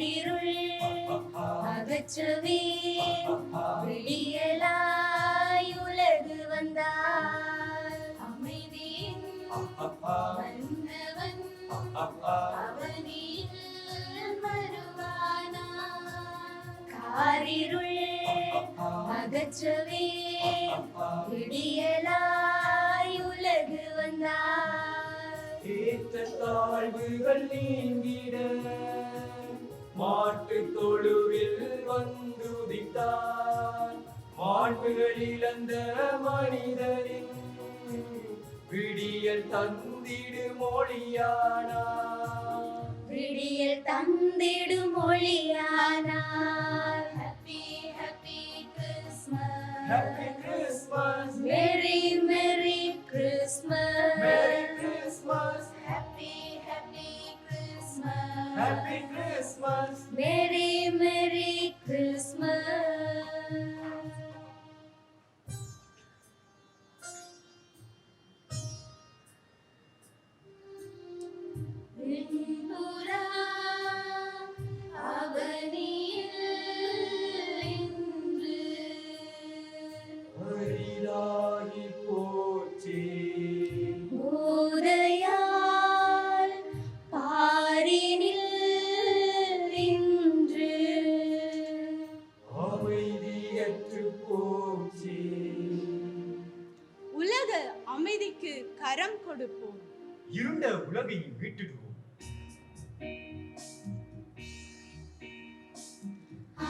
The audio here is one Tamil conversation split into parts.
காரிருள் அகற்றவே விடியலாய் உலகு வந்தார் அமைதியின் மன்னவன் அவனில் மறுவானார் காரிருள் அகற்றவே விடியலாய் உலகு வந்தார் ஏற்ற தாழ்வுகள் நீங்கிட மாட்டு தொழுவில் வந்துதித்தார் மாண்புகள் இழந்த மனிதனின் விடியல் தந்திடு மொழியானார் விடியல் தந்திடும் மொழியானார் happy happy Christmas happy Christmas merry merry Christmas merry Christmas happy happy Christmas happy அமைதிக்கு கரம் கொடுப்போம் இருண்ட உலகை மீட்டுடுவோம்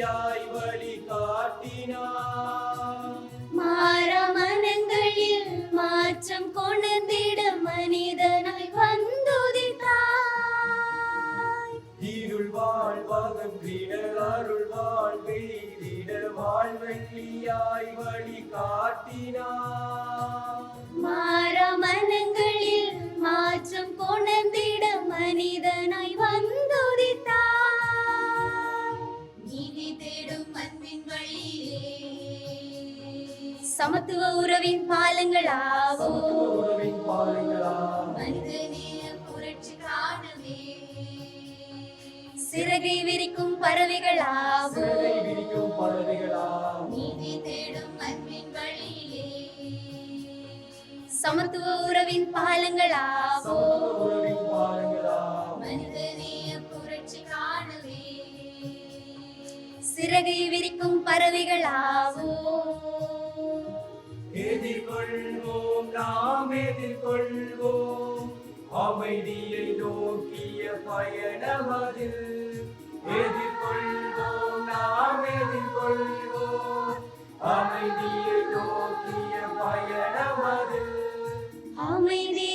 வாழ்வெள்ளியாய் வழி காட்டினார் மாறமனங்களில் மாற்றம் கொணர்ந்திட மனிதனாய் வந்துதித்தாய். இருள் வாழ்வாகம் தீட அருள் வாழ்வெய்திட வாழ்வெள்ளியாய் வழி காட்டினார் சமத்துவ உறவின் பாலங்களாவோ. சிறகை விரிக்கும் பறவைகளாவோ. நீதி தேடும் அன்பின் வழியிலே. சமத்துவ உறவின் பாலங்களாவோ. சிறகை விரிக்கும் பறவைகளாவோ. எதிர்கொள்வோம் நாம் எதிர்கொள்வோம். அமைதியை நோக்கிய பயணமது எதிர்கொள்வோம் நாம் எதிர்கொள்வோம். அமைதியை நோக்கிய பயணமது அமைதி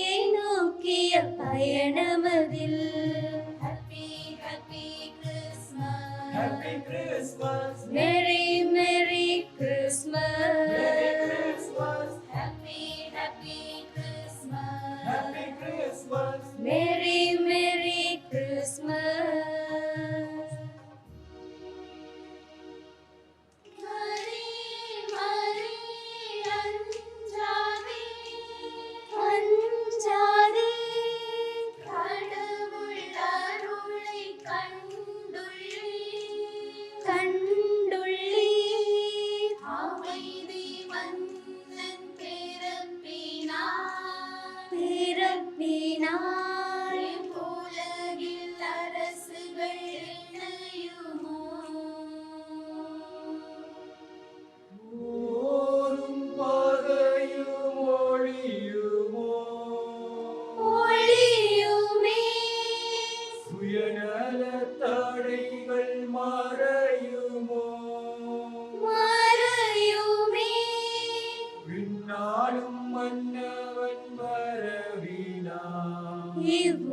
evil.